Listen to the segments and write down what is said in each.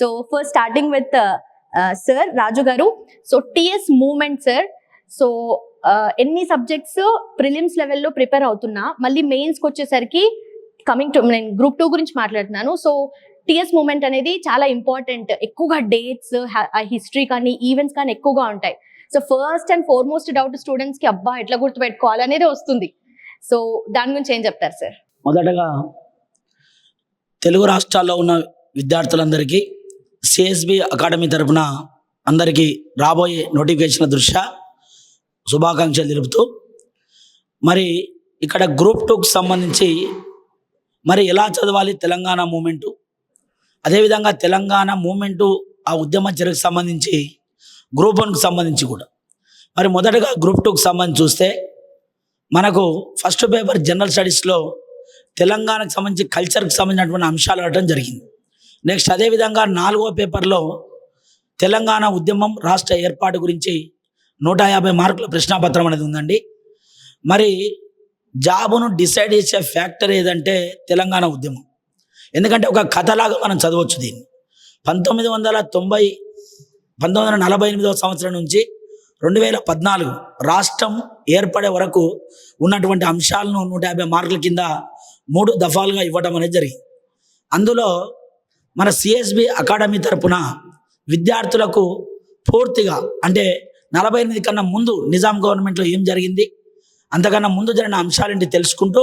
So first starting with sir Raju garu so TS movement sir so ఎన్ని subjects prelims లెవెల్లో prepare అవుతున్నా మళ్ళీ మెయిన్స్కి వచ్చేసరికి కమింగ్ టు నేను గ్రూప్ టూ గురించి మాట్లాడుతున్నాను. సో టిఎస్ మూమెంట్ అనేది చాలా ఇంపార్టెంట్ ఎక్కువగా డేట్స్ హిస్టరీ కానీ ఈవెంట్స్ కానీ ఎక్కువగా ఉంటాయి. So first and foremost doubt స్టూడెంట్స్కి అబ్బా ఎట్లా గుర్తుపెట్టుకోవాలి అనేది వస్తుంది. సో దాని గురించి ఏం చెప్తారు సార్ మొదటగా తెలుగు రాష్ట్రాల్లో ఉన్న విద్యార్థులందరికీ సిఎస్బి అకాడమీ తరపున అందరికీ రాబోయే నోటిఫికేషన్ దృష్ట్యా శుభాకాంక్షలు తెలుపుతూ మరి ఇక్కడ గ్రూప్ టూకి సంబంధించి మరి ఎలా చదవాలి తెలంగాణ మూమెంటు? అదేవిధంగా తెలంగాణ మూమెంటు ఆ ఉద్యమ చర్యకు సంబంధించి గ్రూప్ వన్కి సంబంధించి కూడా. మరి మొదటగా గ్రూప్ టూకి సంబంధించి చూస్తే మనకు ఫస్ట్ పేపర్ జనరల్ స్టడీస్లో తెలంగాణకు సంబంధించి కల్చర్కి సంబంధించినటువంటి అంశాలు అడగడం జరిగింది. నెక్స్ట్ అదేవిధంగా నాలుగో పేపర్లో తెలంగాణ ఉద్యమం రాష్ట్ర ఏర్పాటు గురించి నూట యాభై మార్కుల ప్రశ్నాపత్రం అనేది ఉందండి. మరి జాబును డిసైడ్ చేసే ఫ్యాక్టర్ ఏదంటే తెలంగాణ ఉద్యమం. ఎందుకంటే ఒక కథలాగా మనం చదవచ్చు దీన్ని. పంతొమ్మిది వందల తొంభై పంతొమ్మిది వందల నలభై ఎనిమిదవ సంవత్సరం నుంచి రెండు వేల పద్నాలుగు రాష్ట్రం ఏర్పడే వరకు ఉన్నటువంటి అంశాలను నూట యాభై మార్కుల కింద మూడు దఫాలుగా ఇవ్వడం అనేది జరిగింది. అందులో మన సిఎస్బి అకాడమీ తరపున విద్యార్థులకు పూర్తిగా అంటే నలభై ఎనిమిది కన్నా ముందు నిజాం గవర్నమెంట్లో ఏం జరిగింది? అంతకన్నా ముందు జరిగిన అంశాలేంటి తెలుసుకుంటూ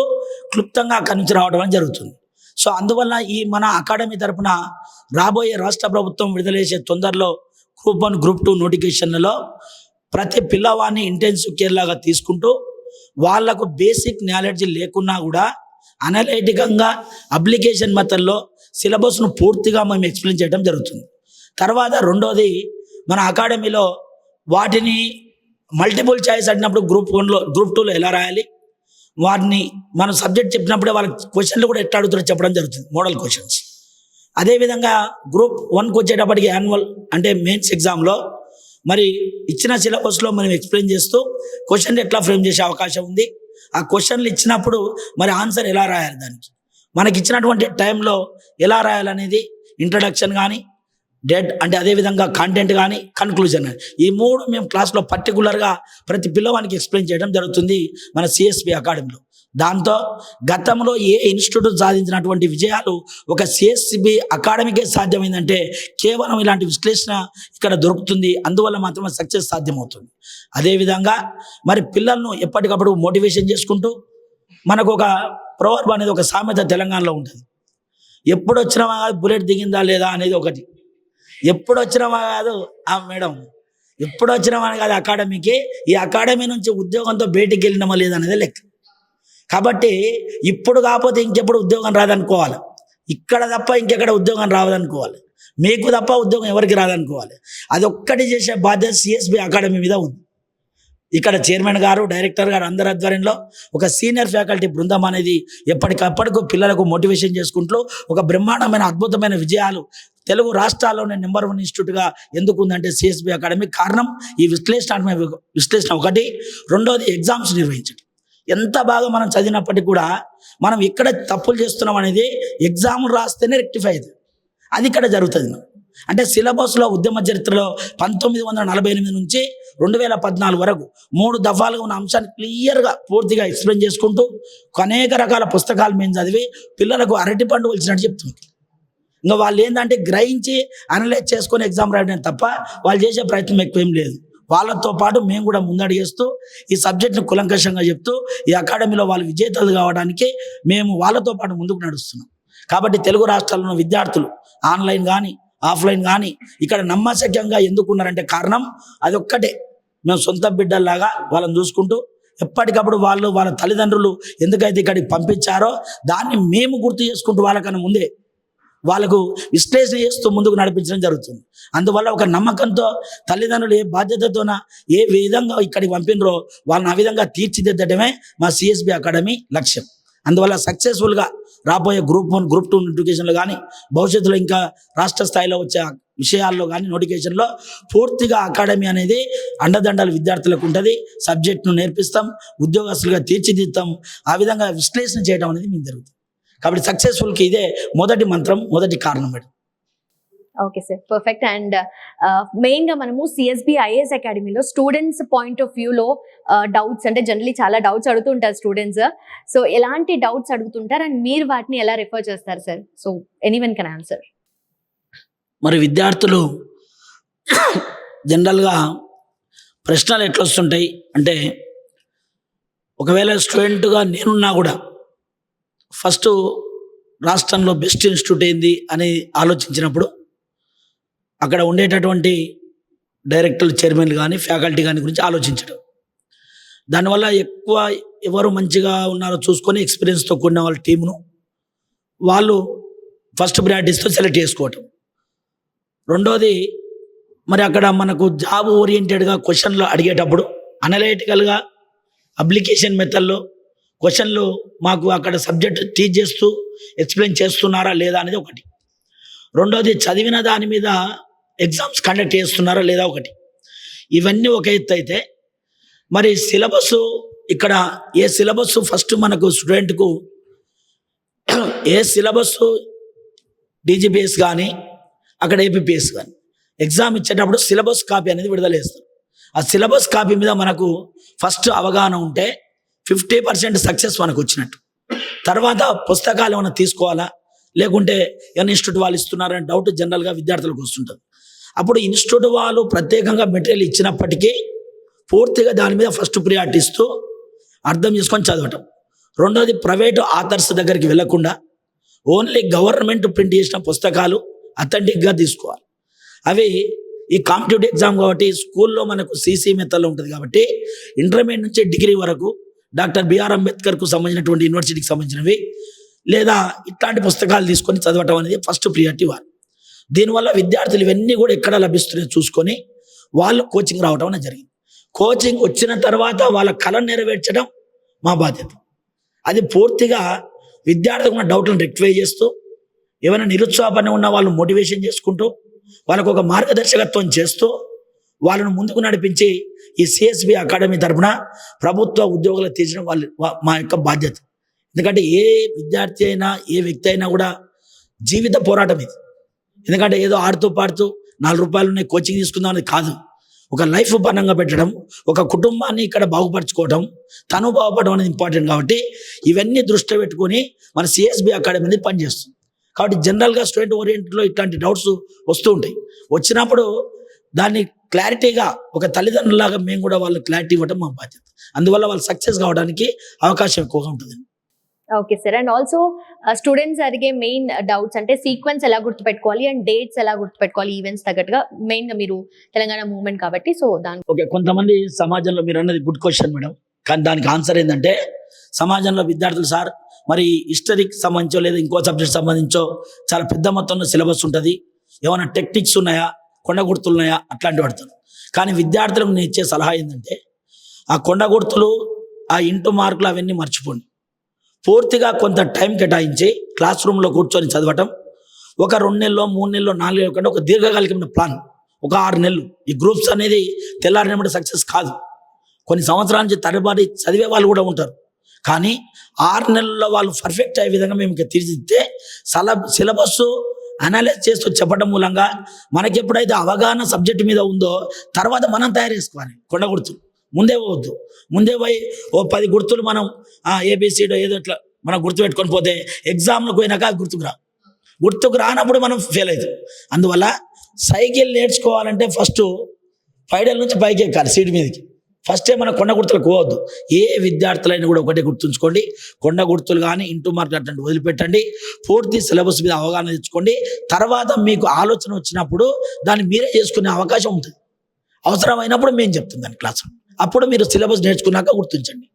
క్లుప్తంగా అక్కడి నుంచి రావడం జరుగుతుంది. సో అందువల్ల ఈ మన అకాడమీ తరపున రాబోయే రాష్ట్ర ప్రభుత్వం విడుదల చేసే తొందరలో గ్రూప్ వన్ గ్రూప్ టూ నోటిఫికేషన్లలో ప్రతి పిల్లవాడిని ఇంటెన్సివ్ కేర్ లాగా తీసుకుంటూ వాళ్ళకు బేసిక్ నాలెడ్జ్ లేకున్నా కూడా అనలైటికంగా అప్లికేషన్ మెథడ్లో సిలబస్ను పూర్తిగా మేము ఎక్స్ప్లెయిన్ చేయడం జరుగుతుంది. తర్వాత రెండోది మన అకాడమీలో వాటిని మల్టిపుల్ చాయిస్ అడిగినప్పుడు గ్రూప్ వన్లో గ్రూప్ టూలో ఎలా రాయాలి? వాటిని మనం సబ్జెక్ట్ చెప్పినప్పుడే వాళ్ళ క్వశ్చన్లు కూడా ఎట్లా అడుగుతారో చెప్పడం జరుగుతుంది మోడల్ క్వశ్చన్స్. అదేవిధంగా గ్రూప్ వన్కి వచ్చేటప్పటికి యాన్యువల్ అంటే మెయిన్స్ ఎగ్జామ్లో మరి ఇచ్చిన సిలబస్లో మనం ఎక్స్ప్లెయిన్ చేస్తూ క్వశ్చన్ ఎట్లా ఫ్రేమ్ చేసే అవకాశం ఉంది. ఆ క్వశ్చన్లు ఇచ్చినప్పుడు మరి ఆన్సర్ ఎలా రాయాలి దానికి? మనకి ఇచ్చినటువంటి టైంలో ఎలా రాయాలనేది ఇంట్రడక్షన్ కానీ డెడ్ అంటే అదేవిధంగా కంటెంట్ కానీ కన్క్లూజన్ కానీ ఈ మూడు మేము క్లాస్లో పర్టికులర్గా ప్రతి పిల్లవానికి ఎక్స్ప్లెయిన్ చేయడం జరుగుతుంది మన సిఎస్పి అకాడమీలో దాంతో గతంలో ఏ ఇన్స్టిట్యూట్ సాధించినటువంటి విజయాలు ఒక సిఎస్సిబి అకాడమీకే సాధ్యమైందంటే కేవలం ఇలాంటి విశ్లేషణ ఇక్కడ దొరుకుతుంది అందువల్ల మాత్రమే సక్సెస్ సాధ్యమవుతుంది. అదేవిధంగా మరి పిల్లలను ఎప్పటికప్పుడు మోటివేషన్ చేసుకుంటూ మనకు ఒక ప్రవర్బ అనేది ఒక సామెత తెలంగాణలో ఉంటుంది. ఎప్పుడు వచ్చినామా కాదు బుల్లెట్ దిగిందా లేదా అనేది ఒకటి. ఎప్పుడు వచ్చినామా కాదు ఆ మేడం ఎప్పుడు వచ్చినామా కాదు అకాడమీకి ఈ అకాడమీ నుంచి ఉద్యోగంతో బయటికి వెళ్ళినామా లేదా అనేది లెక్క. కాబట్టి ఇప్పుడు కాకపోతే ఇంకెప్పుడు ఉద్యోగం రాదనుకోవాలి. ఇక్కడ తప్ప ఇంకెక్కడ ఉద్యోగం రావదనుకోవాలి. మీకు తప్ప ఉద్యోగం ఎవరికి రాదనుకోవాలి. అది ఒక్కటి చేసే బాధ్యత సిఎస్బి అకాడమీ మీద ఉంది. ఇక్కడ చైర్మన్ గారు డైరెక్టర్ గారు అందరి ఆధ్వర్యంలో ఒక సీనియర్ ఫ్యాకల్టీ బృందం అనేది ఎప్పటికప్పటికి పిల్లలకు మోటివేషన్ చేసుకుంటూ ఒక బ్రహ్మాండమైన అద్భుతమైన విజయాలు తెలుగు రాష్ట్రాల్లోనే నెంబర్ వన్ ఇన్స్టిట్యూట్గా ఎందుకు ఉందంటే సిఎస్బి అకాడమీ కారణం ఈ విశ్లేషణ విశ్లేషణ ఒకటి. రెండోది ఎగ్జామ్స్ నిర్వహించడం. ఎంత బాగా మనం చదివినప్పటికీ కూడా మనం ఇక్కడ తప్పులు చేస్తున్నాం అనేది ఎగ్జామ్ రాస్తేనే రెక్టిఫై అవుతుంది. అది ఇక్కడ జరుగుతుంది. అంటే సిలబస్లో ఉద్యమ చరిత్రలో పంతొమ్మిది వందల నలభై ఎనిమిది నుంచి రెండు వేల పద్నాలుగు వరకు మూడు దఫాలుగా ఉన్న అంశాన్ని క్లియర్గా పూర్తిగా ఎక్స్ప్లెయిన్ చేసుకుంటూ అనేక రకాల పుస్తకాలు మేము చదివి పిల్లలకు అరటి పండు వచ్చినట్టు చెప్తుంది. ఇంకా వాళ్ళు ఏంటంటే గ్రహించి అనలైజ్ చేసుకొని ఎగ్జామ్ రాయడం తప్ప వాళ్ళు చేసే ప్రయత్నం ఎక్కువేం లేదు. వాళ్ళతో పాటు మేము కూడా ముందడిగేస్తూ ఈ సబ్జెక్ట్ని కులంకషంగా చెప్తూ ఈ అకాడమీలో వాళ్ళు విజేతలు కావడానికి మేము వాళ్ళతో పాటు ముందుకు నడుస్తున్నాం. కాబట్టి తెలుగు రాష్ట్రాల్లో ఉన్న విద్యార్థులు ఆన్లైన్ కానీ ఆఫ్లైన్ కానీ ఇక్కడ నమ్మశక్యంగా ఎందుకున్నారంటే కారణం అదొక్కటే. మేము సొంత బిడ్డల్లాగా వాళ్ళని చూసుకుంటూ ఎప్పటికప్పుడు వాళ్ళు వాళ్ళ తల్లిదండ్రులు ఎందుకైతే ఇక్కడికి పంపించారో దాన్ని మేము గుర్తు చేసుకుంటూ వాళ్ళకన్నా ముందే వాళ్ళకు విశ్లేషణ చేస్తూ ముందుకు నడిపించడం జరుగుతుంది. అందువల్ల ఒక నమ్మకంతో తల్లిదండ్రులు ఏ బాధ్యతతోన ఏ విధంగా ఇక్కడికి పంపినరో వాళ్ళని ఆ విధంగా తీర్చిదిద్దడమే మా సిఎస్బి అకాడమీ లక్ష్యం. అందువల్ల సక్సెస్ఫుల్గా రాబోయే గ్రూప్ వన్ గ్రూప్ టూ నోటిఫికేషన్లు కానీ భవిష్యత్తులో ఇంకా రాష్ట్ర స్థాయిలో వచ్చే విషయాల్లో కానీ నోటిఫికేషన్లో పూర్తిగా అకాడమీ అనేది అండదండలు విద్యార్థులకు ఉంటుంది. సబ్జెక్ట్ను నేర్పిస్తాం ఉద్యోగస్తులుగా తీర్చిదిద్దాం ఆ విధంగా విశ్లేషణ చేయడం అనేది మీకు జరుగుతుంది. కాబట్టి సక్సెస్ఫుల్కి ఇదే మొదటి మంత్రం మొదటి కారణం madam. Okay sir perfect and మెయిన్గా మనము సిఎస్బి ఐఏఎస్ అకాడమీలో స్టూడెంట్స్ పాయింట్ ఆఫ్ వ్యూలో డౌట్స్ అంటే జనరలీ చాలా డౌట్స్ అడుగుతుంటారు స్టూడెంట్స్ సో ఎలాంటి డౌట్స్ అడుగుతుంటారు? అండ్ మీరు వాటిని ఎలా రిఫర్ చేస్తారు sir so anyone can answer మరి విద్యార్థులు జనరల్గా ప్రశ్నలు ఎట్లా వస్తుంటాయి? అంటే ఒకవేళ స్టూడెంట్గా నేనున్నా కూడా ఫస్ట్ రాష్ట్రంలో బెస్ట్ ఇన్స్టిట్యూట్ ఏంది అని ఆలోచించినప్పుడు అక్కడ ఉండేటటువంటి డైరెక్టర్లు చైర్మన్లు కానీ ఫ్యాకల్టీ కానీ గురించి ఆలోచించడం. దానివల్ల ఎక్కువ ఎవరు మంచిగా ఉన్నారో చూసుకొని ఎక్స్పీరియన్స్తో కూడిన వాళ్ళ టీమును వాళ్ళు ఫస్ట్ ప్రయారిటీస్తో సెలెక్ట్ చేసుకోవటం. రెండోది మరి అక్కడ మనకు జాబ్ ఓరియంటెడ్గా క్వశ్చన్లు అడిగేటప్పుడు అనలైటికల్గా అప్లికేషన్ మెథడ్లో క్వశ్చన్లు మాకు అక్కడ సబ్జెక్ట్ టీచ్ చేస్తూ ఎక్స్ప్లెయిన్ చేస్తున్నారా లేదా అనేది ఒకటి. రెండోది చదివిన దాని మీద ఎగ్జామ్స్ కండక్ట్ చేస్తున్నారా లేదా ఒకటి. ఇవన్నీ ఒక ఎత్తు అయితే మరి సిలబస్ ఇక్కడ ఏ సిలబస్ ఫస్ట్ మనకు స్టూడెంట్కు ఏ సిలబస్ డీజీపీఎస్ కానీ అక్కడ ఏపీపీఎస్ కానీ. ఎగ్జామ్ ఇచ్చేటప్పుడు సిలబస్ కాపీ అనేది విడుదల చేస్తారు. ఆ సిలబస్ కాపీ మీద మనకు ఫస్ట్ అవగాహన ఉంటే ఫిఫ్టీ పర్సెంట్ సక్సెస్ మనకు వచ్చినట్టు. తర్వాత పుస్తకాలు ఏమైనా తీసుకోవాలా? లేకుంటే ఏమైనా ఇన్స్టిట్యూట్ వాళ్ళు ఇస్తున్నారని డౌట్ జనరల్గా విద్యార్థులకు వస్తుంటుంది. అప్పుడు ఇన్స్టిట్యూట్ వాళ్ళు ప్రత్యేకంగా మెటీరియల్ ఇచ్చినప్పటికీ పూర్తిగా దాని మీద ఫస్ట్ ప్రియారిటీ ఇస్తూ అర్థం చేసుకొని చదవటం. రెండోది ప్రైవేటు ఆథర్స్ దగ్గరికి వెళ్ళకుండా ఓన్లీ గవర్నమెంట్ ప్రింట్ చేసిన పుస్తకాలు అథెంటిక్గా తీసుకోవాలి. అవి ఈ కాంపిటేటివ్ ఎగ్జామ్ కాబట్టి స్కూల్లో మనకు సీసీ మెథడ్లో ఉంటుంది కాబట్టి ఇంటర్మీడియట్ నుంచి డిగ్రీ వరకు డాక్టర్ బిఆర్ అంబేద్కర్కు సంబంధించినటువంటి యూనివర్సిటీకి సంబంధించినవి లేదా ఇట్లాంటి పుస్తకాలు తీసుకొని చదవటం అనేది ఫస్ట్ ప్రియారిటీ వారు. దీనివల్ల విద్యార్థులు ఇవన్నీ కూడా ఎక్కడ లభిస్తున్నాయి చూసుకొని వాళ్ళు కోచింగ్ రావటం అనేది జరిగింది. కోచింగ్ వచ్చిన తర్వాత వాళ్ళ కళను నెరవేర్చడం మా బాధ్యత. అది పూర్తిగా విద్యార్థులకు ఉన్న డౌట్లను రెక్టిఫై చేస్తూ ఏమైనా నిరుత్సాహపడి ఉన్న వాళ్ళు మోటివేషన్ చేసుకుంటూ వాళ్ళకు ఒక మార్గదర్శకత్వం చేస్తూ వాళ్ళను ముందుకు నడిపించి ఈ సిఎస్బి అకాడమీ తరపున ప్రభుత్వ ఉద్యోగులు తీర్చడం వాళ్ళ మా యొక్క బాధ్యత. ఎందుకంటే ఏ విద్యార్థి అయినా ఏ వ్యక్తి అయినా కూడా జీవిత పోరాటం ఇది. ఎందుకంటే ఏదో ఆడుతూ పాడుతూ నాలుగు రూపాయలు ఉన్నాయి కోచింగ్ తీసుకుందాం అనేది కాదు. ఒక లైఫ్ పరంగా పెట్టడం ఒక కుటుంబాన్ని ఇక్కడ బాగుపరచుకోవడం తను బాగుపడడం అనేది ఇంపార్టెంట్ కాబట్టి ఇవన్నీ దృష్టిలో పెట్టుకొని మన సిఎస్బి అకాడమీ అనేది పనిచేస్తుంది. కాబట్టి జనరల్గా స్టూడెంట్ ఓరియంటెడ్లో ఇట్లాంటి డౌట్స్ వస్తూ ఉంటాయి. వచ్చినప్పుడు దాన్ని క్లారిటీగా ఒక తల్లిదండ్రులాగా మేము కూడా వాళ్ళకి క్లారిటీ ఇవ్వడం మా బాధ్యత. అందువల్ల వాళ్ళు సక్సెస్ కావడానికి అవకాశం ఎక్కువగా ఉంటుంది. Okay sir and also students అడిగే మెయిన్ డౌట్స్ అంటే సీక్వెన్స్ ఎలా గుర్తుపెట్టుకోవాలి అండ్ డేట్స్ ఎలా గుర్తుపెట్టుకోవాలి ఈవెంట్స్ తగ్గట్టుగా మెయిన్గా మీరు తెలంగాణ మూవ్మెంట్ కాబట్టి సో దాని ఓకే కొంతమంది సమాజంలో మీరు అన్నది గుడ్ క్వశ్చన్ మేడం కానీ దానికి ఆన్సర్ ఏంటంటే సమాజంలో విద్యార్థులు సార్ మరి హిస్టరీకి సంబంధించో లేదా ఇంకో సబ్జెక్ట్ సంబంధించో చాలా పెద్ద మొత్తంలో సిలబస్ ఉంటుంది. ఏమైనా టెక్నిక్స్ ఉన్నాయా? కొండ గుర్తులు ఉన్నాయా? అట్లాంటివి పడతారు కానీ విద్యార్థులకు నేను ఇచ్చే సలహా ఏంటంటే ఆ కొండ గుర్తులు ఆ ఇంటూ మార్కులు అవన్నీ మర్చిపోండి. పూర్తిగా కొంత టైం కేటాయించి క్లాస్ రూమ్లో కూర్చొని చదవటం ఒక రెండు నెలలో మూడు నెలలో నాలుగు నెలలు కంటే ఒక దీర్ఘకాలికమైన ప్లాన్ ఒక ఆరు నెలలు. ఈ గ్రూప్స్ అనేది తెల్లారినప్పుడు సక్సెస్ కాదు. కొన్ని సంవత్సరాల నుంచి తరబడి చదివే వాళ్ళు కూడా ఉంటారు. కానీ ఆరు నెలల్లో వాళ్ళు పర్ఫెక్ట్ అయ్యే విధంగా మేము ఇంకా తీర్చిదిద్దే సల సిలబస్ అనలైజ్ చేస్తూ చెప్పడం మూలంగా మనకి ఎప్పుడైతే అవగాహన సబ్జెక్ట్ మీద ఉందో తర్వాత మనం తయారు చేసుకోవాలి. కొండగుర్తులు ముందే పోవద్దు. ముందే పోయి ఓ పది గుర్తులు మనం ఏబిసిడో ఏదో ఇట్లా మనం గుర్తు పెట్టుకొని పోతే ఎగ్జామ్లకు పోయినాక అది గుర్తుకు రా. గుర్తుకు రానప్పుడు మనం ఫెయిల్ అవుతాం అందువల్ల సైకిల్ నేర్చుకోవాలంటే ఫస్ట్ పైడల నుంచి పైకి ఎక్కాలి సీట్ మీదకి. ఫస్టే మన కొండ గుర్తులకు పోవద్దు. ఏ విద్యార్థులైనా కూడా ఒకటే గుర్తుంచుకోండి. కొండ గుర్తులు కానీ ఇంటూ మార్క్ అట్లాంటి వదిలిపెట్టండి. పూర్తి సిలబస్ మీద అవగాహన తెచ్చుకోండి. తర్వాత మీకు ఆలోచన వచ్చినప్పుడు దాన్ని మీరే చేసుకునే అవకాశం ఉంటుంది. అవసరమైనప్పుడు మేము చెప్తుంది దాని క్లాస్ అప్పుడు మీరు సిలబస్ నేర్చుకున్నాక గుర్తించండి.